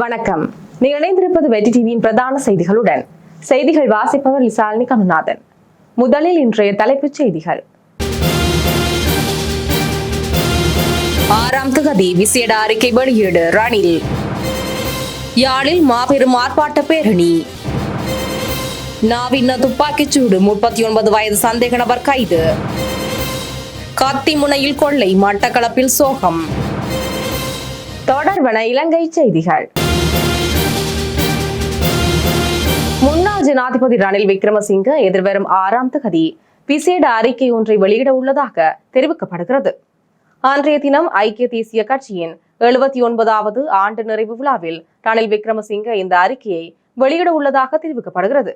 வணக்கம். நீங்கள் இணைந்திருப்பது வெற்றி டிவியின் பிரதான செய்திகளுடன். செய்திகள் வாசிப்பவர் லிசாலினி கமநாதன் முதலில் இன்றைய தலைப்புச் செய்திகள். ஆறாம் திகதி விசேட அறிக்கை வெளியீடு ரணில். யாழில் மாபெரும் ஆர்ப்பாட்ட பேரணி. நாவின்ன துப்பாக்கிச் சூடு முப்பத்தி ஒன்பது வயது சந்தேக நபர் கைது. கத்தி முனையில் கொள்ளை மட்டக்களப்பில் சோகம். தொடர்வன இலங்கை செய்திகள். முன்னாள் ஜனாதிபதி ரணில் விக்ரமசிங்க எதிர்வரும் ஆறாம் தேதி விசேட அறிக்கை ஒன்றை வெளியிட உள்ளதாக தெரிவிக்கப்படுகிறது. அன்றைய தினம் ஐக்கிய தேசிய கட்சியின் எழுபத்தி ஒன்பதாவது ஆண்டு நிறைவு விழாவில் ரணில் விக்ரமசிங்க இந்த அறிக்கையை வெளியிட உள்ளதாக தெரிவிக்கப்படுகிறது.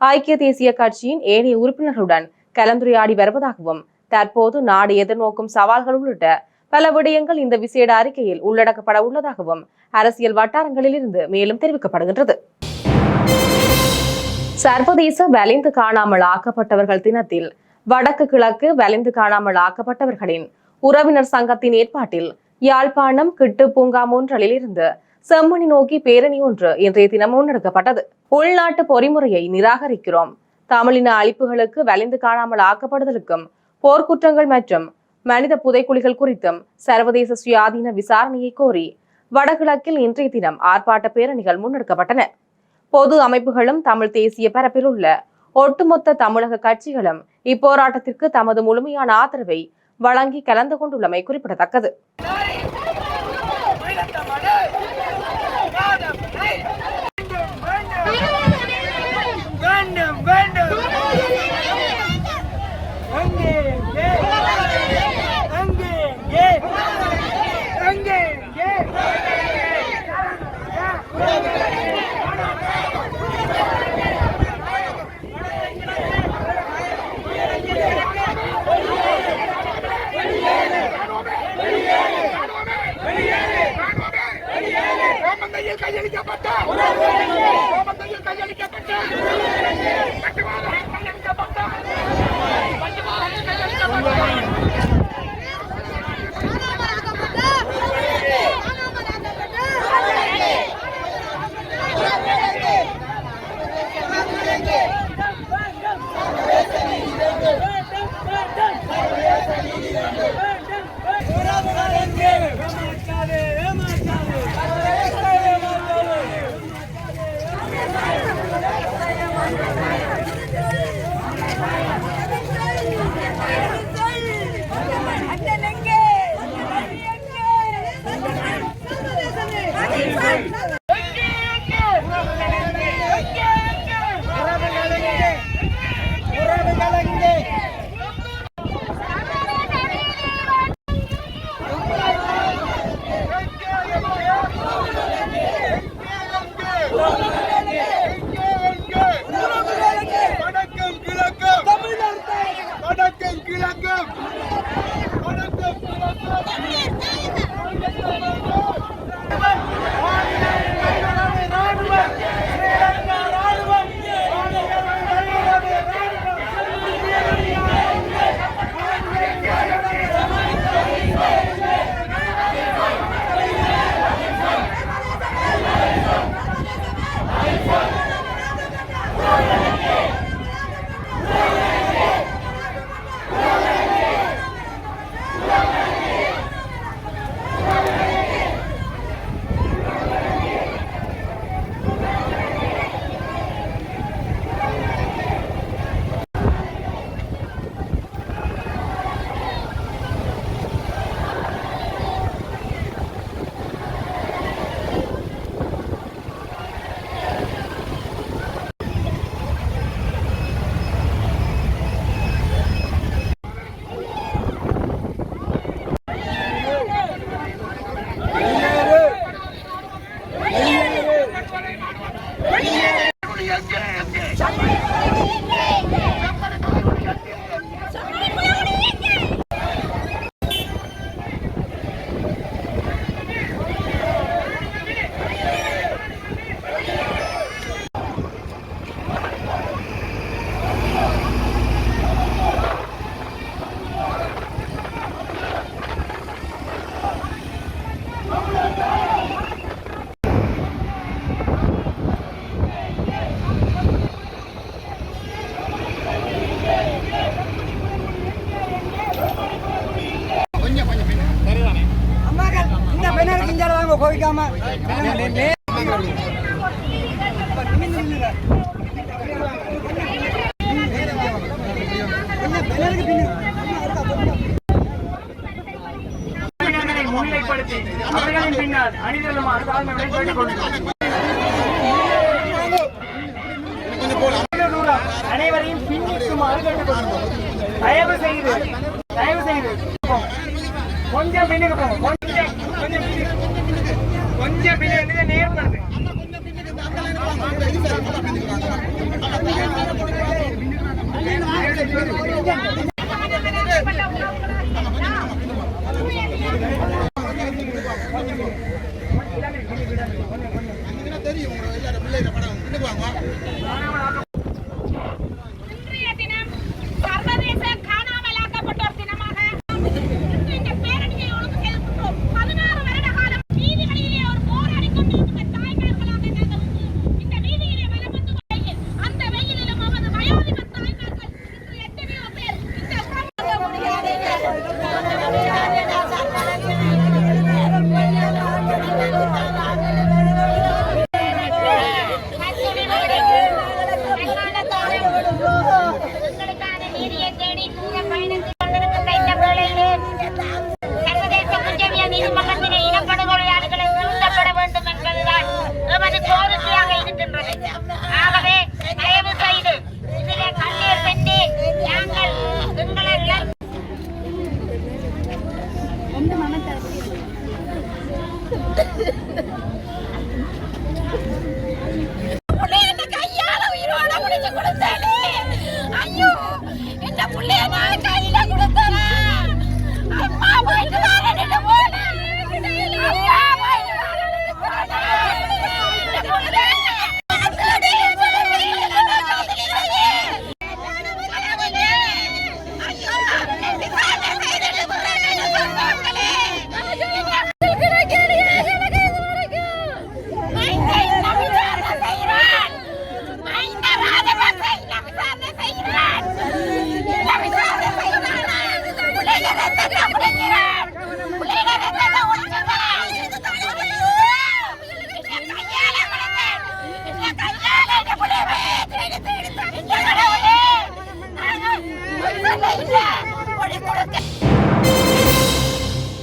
ஐக்கிய தேசிய கட்சியின் ஏனைய உறுப்பினர்களுடன் கலந்துரையாடி வருவதாகவும் தற்போது நாடு எதிர்நோக்கும் சவால்கள் உள்ளிட்ட பல விடயங்கள் இந்த விசேட அறிக்கையில் உள்ளடக்கப்பட உள்ளதாகவும் அரசியல் வட்டாரங்களில் இருந்து மேலும் தெரிவிக்கப்படுகின்றது. சர்வதேச வலிந்து காணாமல் ஆக்கப்பட்டவர்கள் தினத்தில் வடக்கு கிழக்கு வலிந்து காணாமல் ஆக்கப்பட்டவர்களின் உறவினர் சங்கத்தின் ஏற்பாட்டில் யாழ்ப்பாணம் கிட்டு பூங்கா மூன்றலில் இருந்து செம்மணி நோக்கி பேரணி ஒன்று இன்றைய தினம் முன்னெடுக்கப்பட்டது உள்நாட்டு பொறிமுறையை நிராகரிக்கிறோம். தமிழின அழிப்புகளுக்கு வலிந்து காணாமல் ஆக்கப்படுதலுக்கும் போர்க்குற்றங்கள் மற்றும் மனித புதைக்குழிகள் குறித்தும் சர்வதேச சுயாதீன விசாரணையை கோரி வடகிழக்கில் இன்றைய தினம் ஆர்ப்பாட்ட பேரணிகள் முன்னெடுக்கப்பட்டன. பொது அமைப்புகளும் தமிழ் தேசிய பரப்பில் உள்ள ஒட்டுமொத்த தமிழக கட்சிகளும் இப்போராட்டத்திற்கு தமது முழுமையான ஆதரவை வழங்கி கலந்து கொண்டுள்ளமை குறிப்பிடத்தக்கது வேண்டும் கையளிக்கப்பட்ட முன்னிலைப்படுத்தி அவர்களின் பின்னால் அணிதலுமாறு தாழ்மையுடன் அனைவரையும் பின்னிக்குமாறு கேட்டுக்கொள்கிறோம். தயவு செய்து தயவு செய்து கொஞ்சம் பின்னுக்கு போங்க கொஞ்சம் பின்னுக்கு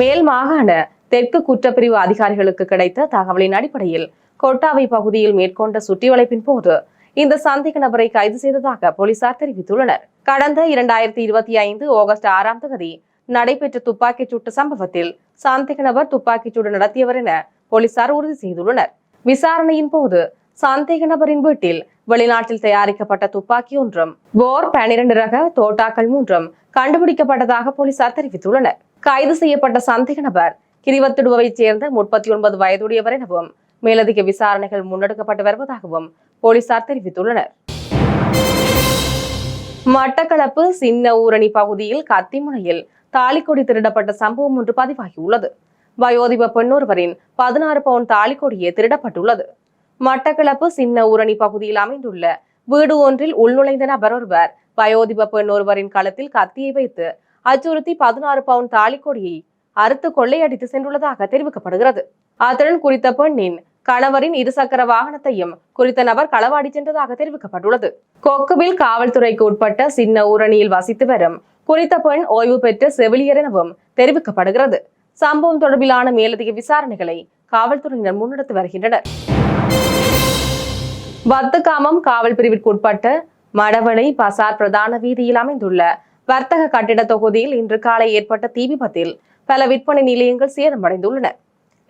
மேல் மாகாண தெற்கு குற்றப்பிரிவு அதிகாரிகளுக்கு கிடைத்த தகவலின் அடிப்படையில் கொட்டாவை பகுதியில் மேற்கொண்ட சுற்றிவளைப்பின் போது இந்த சந்தேக நபரை கைது செய்ததாக போலீசார் தெரிவித்துள்ளனர். கடந்த இரண்டாயிரத்தி இருபத்தி ஐந்து ஆகஸ்ட் ஆறாம் தேதி நடைபெற்ற துப்பாக்கிச் சூட்டு சம்பவத்தில் சந்தேக நபர் துப்பாக்கிச் சூடு நடத்தியவர் என போலீசார் உறுதி செய்துள்ளனர். விசாரணையின் போது சந்தேக நபரின் வீட்டில் வெளிநாட்டில் தயாரிக்கப்பட்ட துப்பாக்கி ஒன்றும் போர் பனிரெண்டு ரக தோட்டாக்கள் மூன்றும் கண்டுபிடிக்கப்பட்டதாக போலீசார் தெரிவித்துள்ளனர். கைது செய்யப்பட்ட சந்தேக நபர் கிரிவத்துடுவைச் சேர்ந்த முப்பத்தி ஒன்பது வயதுடையவர் எனவும் மேலதிக விசாரணைகள் முன்னெடுக்கப்பட்டு வருவதாகவும் போலீசார் தெரிவித்துள்ளனர். மட்டக்களப்பு சின்ன ஊரணி பகுதியில் கத்திமுனையில் தாலிக்கொடி திருடப்பட்ட சம்பவம் ஒன்று பதிவாகியுள்ளது. வயோதிப பெண்ணொருவரின் பதினாறு பவுன் தாலிக்கொடியே திருடப்பட்டுள்ளது. மட்டக்களப்பு சின்ன ஊரணி பகுதியில் அமைந்துள்ள வீடு ஒன்றில் உள்நுழைந்த நபர் ஒருவர் வயோதிப பெண் ஒருவரின் களத்தில் கத்தியை வைத்து அச்சுறுத்தி பதினாறு பவுன் தாலிக்கொடியை அறுத்து கொள்ளையடித்து சென்றுள்ளதாக தெரிவிக்கப்படுகிறது. அத்துடன் குறித்த பெண்ணின் கணவரின் இருசக்கர வாகனத்தையும் குறித்த நபர் களவாடி சென்றதாக தெரிவிக்கப்பட்டுள்ளது. கொக்குவில் காவல்துறைக்கு உட்பட்ட சின்ன ஊரணியில் வசித்து வரும் குறித்த பெண் ஓய்வு பெற்ற செவிலியர் எனவும் தெரிவிக்கப்படுகிறது. சம்பவம் தொடர்பிலான மேலதிக விசாரணைகளை காவல்துறையினர் முன்னெடுத்து வருகின்றனர். வத்துக்காமம் காவல் பிரிவிற்குட்பட்ட மடவளை பசார் பிரதான வீதியில் அமைந்துள்ள வர்த்தக கட்டிட தொகுதியில் இன்று காலை ஏற்பட்ட தீ விபத்தில் பல விற்பனை நிலையங்கள் சேதமடைந்துள்ளன.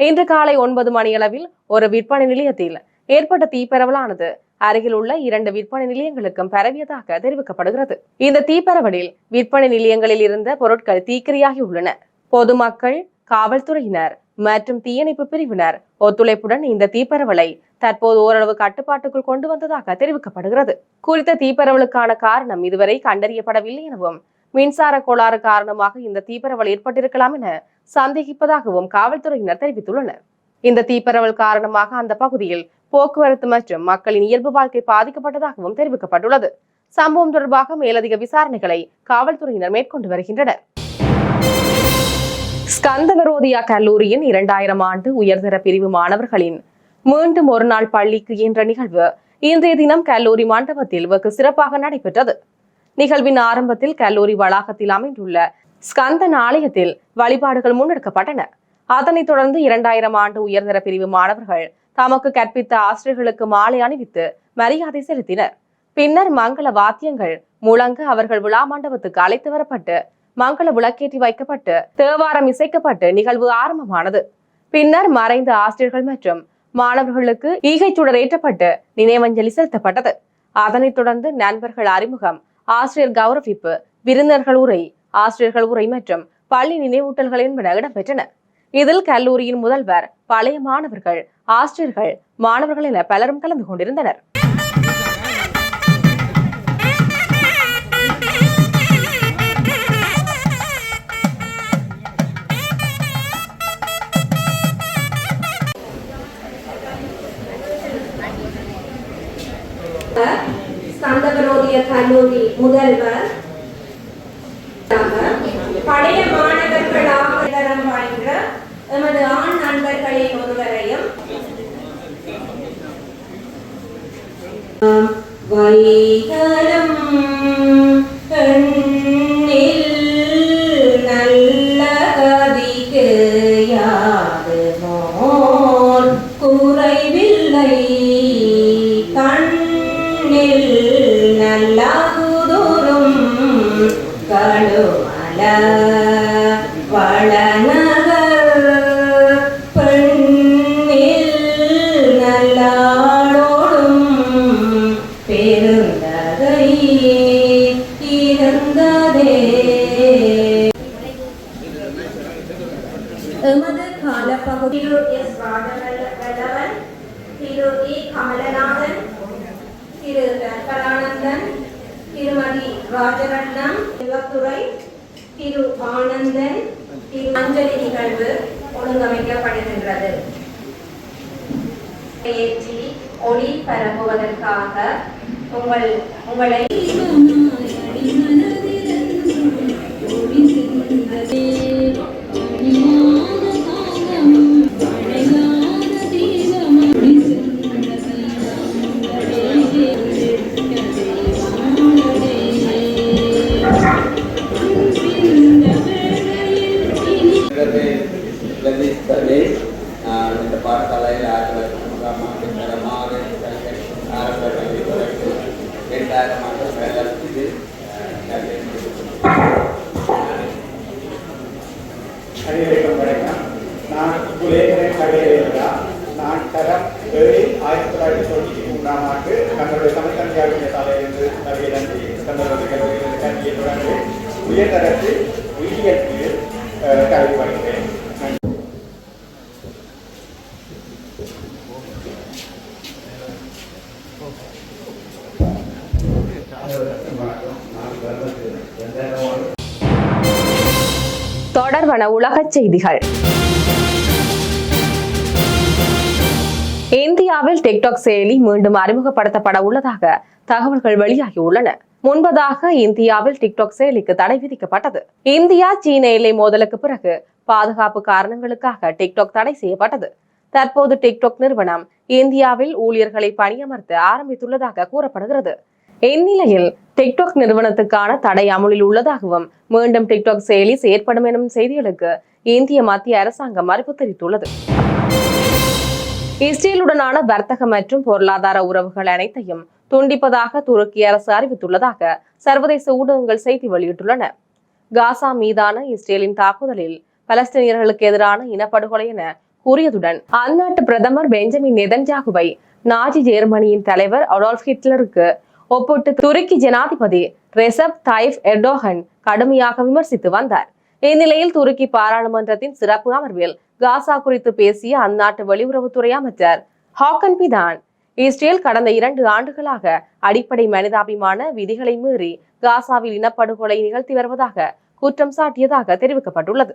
இன்று காலை ஒன்பது மணியளவில் ஒரு விற்பனை நிலையத்தில் ஏற்பட்ட தீப்பரவலானது அருகில் உள்ள இரண்டு விற்பனை நிலையங்களுக்கும் பரவியதாக தெரிவிக்கப்படுகிறது. இந்த தீப்பரவலில் விற்பனை நிலையங்களில் இருந்த பொருட்கள் தீக்கிரையாகி உள்ளன. பொதுமக்கள் காவல்துறையினர் மற்றும் தீயணைப்பு பிரிவினர் ஒத்துழைப்புடன் இந்த தீப்பரவலை தற்போது ஓரளவு கட்டுப்பாட்டுக்குள் கொண்டு வந்ததாக தெரிவிக்கப்படுகிறது. குறித்த தீப்பரவலுக்கான காரணம் இதுவரை கண்டறியப்படவில்லை எனவும் மின்சார கோளாறு காரணமாக இந்த தீப்பரவல் ஏற்பட்டிருக்கலாம் என சந்தேகிப்பதாகவும் காவல்துறையினர் தெரிவித்துள்ளனர். இந்த தீப்பரவல் காரணமாக அந்த பகுதியில் போக்குவரத்து மற்றும் மக்களின் இயல்பு வாழ்க்கை பாதிக்கப்பட்டதாகவும் தெரிவிக்கப்பட்டுள்ளது. சம்பவம் தொடர்பாக மேலதிக விசாரணைகளை காவல்துறையினர் மேற்கொண்டு வருகின்றனர். ஸ்கந்த விரோதியா கல்லூரியின் இரண்டாயிரம் ஆண்டு உயர்தர பிரிவு மாணவர்களின் மீண்டும் ஒரு நாள் பள்ளிக்கு என்ற நிகழ்வு. இன்றைய தினம் கல்லூரி மண்டபத்தில் வெகு சிறப்பாக நடைபெற்றது. நிகழ்வின் ஆரம்பத்தில் கல்லூரி வளாகத்தில் அமைந்துள்ள ஸ்கந்தன் ஆலயத்தில் வழிபாடுகள் முன்னெடுக்கப்பட்டன. அதனைத் தொடர்ந்து இரண்டாயிரம் ஆண்டு உயர்தர பிரிவு மாணவர்கள் தமக்கு கற்பித்த ஆசிரியர்களுக்கு மாலை அணிவித்து மரியாதை செலுத்தினர். பின்னர் மங்கள வாத்தியங்கள் முழங்க அவர்கள் விழா மண்டபத்துக்கு அழைத்து வரப்பட்டு மங்கள விளக்கேற்றி வைக்கப்பட்டு தேவாரம் இசைக்கப்பட்டு நிகழ்வு ஆரம்பமானது. பின்னர் மறைந்த ஆசிரியர்கள் மற்றும் மாணவர்களுக்கு ஈகை சுடர் ஏற்றப்பட்டு நினைவஞ்சலி செலுத்தப்பட்டது. அதனைத் தொடர்ந்து நண்பர்கள் அறிமுகம் ஆசிரியர் கௌரவிப்பு விருந்தினர்கள் உரை ஆசிரியர்கள் உரை மற்றும் பள்ளி நினைவூட்டல்கள் என்பன இடம்பெற்றன. இதில் கல்லூரியின் முதல்வர் பழைய மாணவர்கள் ஆசிரியர்கள் மாணவர்கள் என பலரும் கலந்து கொண்டிருந்தனர். ஸ்கந்தகரோதிய கல்லூரி முதல்வர். பழைய மாணவர்களாக தரம் வாய்ந்த எமது ஆண் நண்பர்களின் ஒருவரையும் வைகரம் ராஜரட்னம் சிவத்துறை திரு ஆனந்தன் திரு அஞ்சலி நிகழ்வு ஒழுங்கமைக்கப்படுகின்றது. ஏற்றி ஒளி பரப்புவதற்காக உங்கள் உங்களை பிரதிஷ்டலே உயர்தரத்தில் உயிரியல் கல்வி உலகச் செய்திகள். இந்தியாவில் டிக்டாக் செயலி மீண்டும் அறிமுகப்படுத்தப்பட உள்ளதாக தகவல்கள் வெளியாகியுள்ளன முன்பதாக இந்தியாவில் டிக்டாக் செயலிக்கு தடை விதிக்கப்பட்டது. இந்தியா சீன எல்லை மோதலுக்கு பிறகு பாதுகாப்பு காரணங்களுக்காக டிக்டாக் தடை செய்யப்பட்டது. தற்போது டிக்டாக் நிறுவனம் இந்தியாவில் ஊழியர்களை பணியமர்த்த ஆரம்பித்துள்ளதாக கூறப்படுகிறது. இந்நிலையில் டிக்டாக் நிறுவனத்துக்கான தடை அமுலில் உள்ளதாகவும் மீண்டும் டிக்டாக் செயலி செயற்படும் எனும் செய்திகளுக்கு இந்திய மத்திய அரசாங்கம் மறுப்பு தெரிவித்துள்ளது. இஸ்ரேலுடனான வர்த்தக மற்றும் பொருளாதார உறவுகள் அனைத்தையும் துண்டிப்பதாக துருக்கி அரசு அறிவித்துள்ளதாக சர்வதேச ஊடகங்கள் செய்தி வெளியிட்டுள்ளன. காசா மீதான இஸ்ரேலின் தாக்குதலில் பலஸ்தீனியர்களுக்கு எதிரான இனப்படுகொலை என கூறியதுடன் அந்நாட்டு பிரதமர் பெஞ்சமின் நெதன்ஜாகுவை நாஜி ஜெர்மனியின் தலைவர் அடால்ஃப் ஹிட்லருக்கு ஒப்பிட்டு துருக்கி ஜனாதிபதி ரெசப் தாயிப் எர்டோகன் கடுமையாக விமர்சித்து வந்தார். இந்நிலையில் துருக்கி பாராளுமன்றத்தின் சிறப்பு அமர்வில் காசா குறித்து பேசிய அந்நாட்டு வெளியுறவுத்துறை அமைச்சர் ஹாக்கன் பிதான் இஸ்ரேல் கடந்த இரண்டு ஆண்டுகளாக அடிப்படை மனிதாபிமான விதிகளை மீறி காசாவில் இனப்படுகொலை நிகழ்த்தி வருவதாக குற்றம் சாட்டியதாக தெரிவிக்கப்பட்டுள்ளது.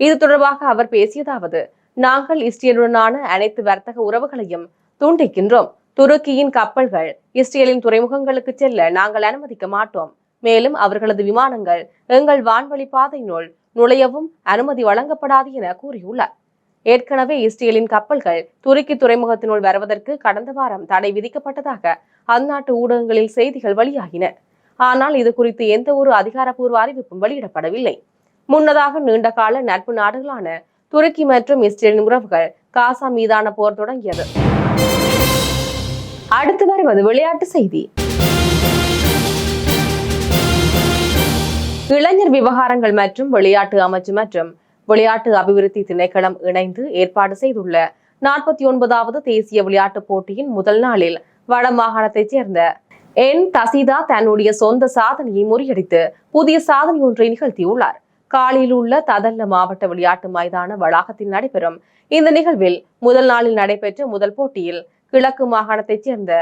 இது தொடர்பாக அவர் பேசியதாவது நாங்கள் இஸ்ரேலுடனான அனைத்து வர்த்தக உறவுகளையும் துண்டிக்கின்றோம். துருக்கியின் கப்பல்கள் இஸ்ரேலின் துறைமுகங்களுக்கு செல்ல நாங்கள் அனுமதிக்க மாட்டோம். மேலும் அவர்களது விமானங்கள் எங்கள் வான்வழி பாதையினுள் நுழையவும் அனுமதி வழங்கப்படாது என கூறியுள்ளார். ஏற்கனவே இஸ்ரேலின் கப்பல்கள் துருக்கி துறைமுகத்தினுள் வருவதற்கு கடந்த வாரம் தடை விதிக்கப்பட்டதாக அந்நாட்டு ஊடகங்களில் செய்திகள் வெளியாகின. ஆனால் இது குறித்து எந்த ஒரு அதிகாரப்பூர்வ அறிவிப்பும் வெளியிடப்படவில்லை. முன்னதாக நீண்டகால நட்பு நாடுகளான துருக்கி மற்றும் இஸ்ரேலின் உறவுகள் காசா மீதான போர் தொடங்கியது. அடுத்து வருவது விளையாட்டு செய்தி. இளைஞர் விவகாரங்கள் மற்றும் விளையாட்டு அமைச்சு மற்றும் விளையாட்டு அபிவிருத்தி திணைக்களம் இணைந்து ஏற்பாடு செய்துள்ள நாற்பத்தி ஒன்பதாவது தேசிய விளையாட்டுப் போட்டியின் முதல் நாளில் வட மாகாணத்தைச் சேர்ந்த என் தசிதா தன்னுடைய சொந்த சாதனையை முறியடித்து புதிய சாதனை ஒன்றை நிகழ்த்தியுள்ளார். காலியில் உள்ள ததல்ல மாவட்ட விளையாட்டு மைதான வளாகத்தில் நடைபெறும் இந்த நிகழ்வில் முதல் நாளில் நடைபெற்ற முதல் போட்டியில் கிழக்கு மாகாணத்தைச் சேர்ந்த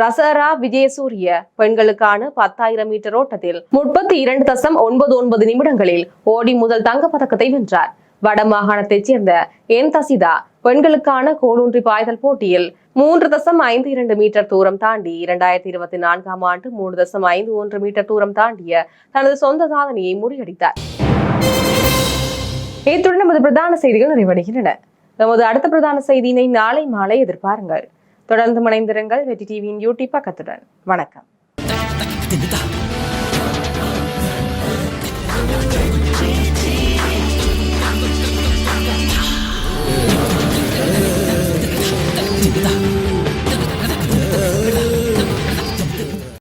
ரசரா விஜயசூரிய பெண்களுக்கான பத்தாயிரம் மீட்டர் ஓட்டத்தில் முப்பத்தி இரண்டு தசம் ஒன்பது ஒன்பது நிமிடங்களில் ஓடி முதல் தங்கப்பதக்கத்தை வென்றார். வட மாகாணத்தைச் சேர்ந்த என் தசிதா பெண்களுக்கான கோலூன்றி பாய்தல் போட்டியில் மூன்று தசம் ஐந்து இரண்டு மீட்டர் தூரம் தாண்டி இரண்டாயிரத்தி இருபத்தி நான்காம் ஆண்டு மூன்று தசம் ஐந்து ஒன்று மீட்டர் தூரம் தாண்டிய தனது சொந்த சாதனையை முறியடித்தார். இத்துடன் நமது பிரதான செய்திகள் நிறைவடைகின்றன. நமது அடுத்த பிரதான செய்தியினை நாளை மாலை எதிர்பாருங்கள். தொடர்ந்து மனைந்திருங்கள். வெற்றி டிவியின் யூடியூப் பக்கத்துடன். வணக்கம்.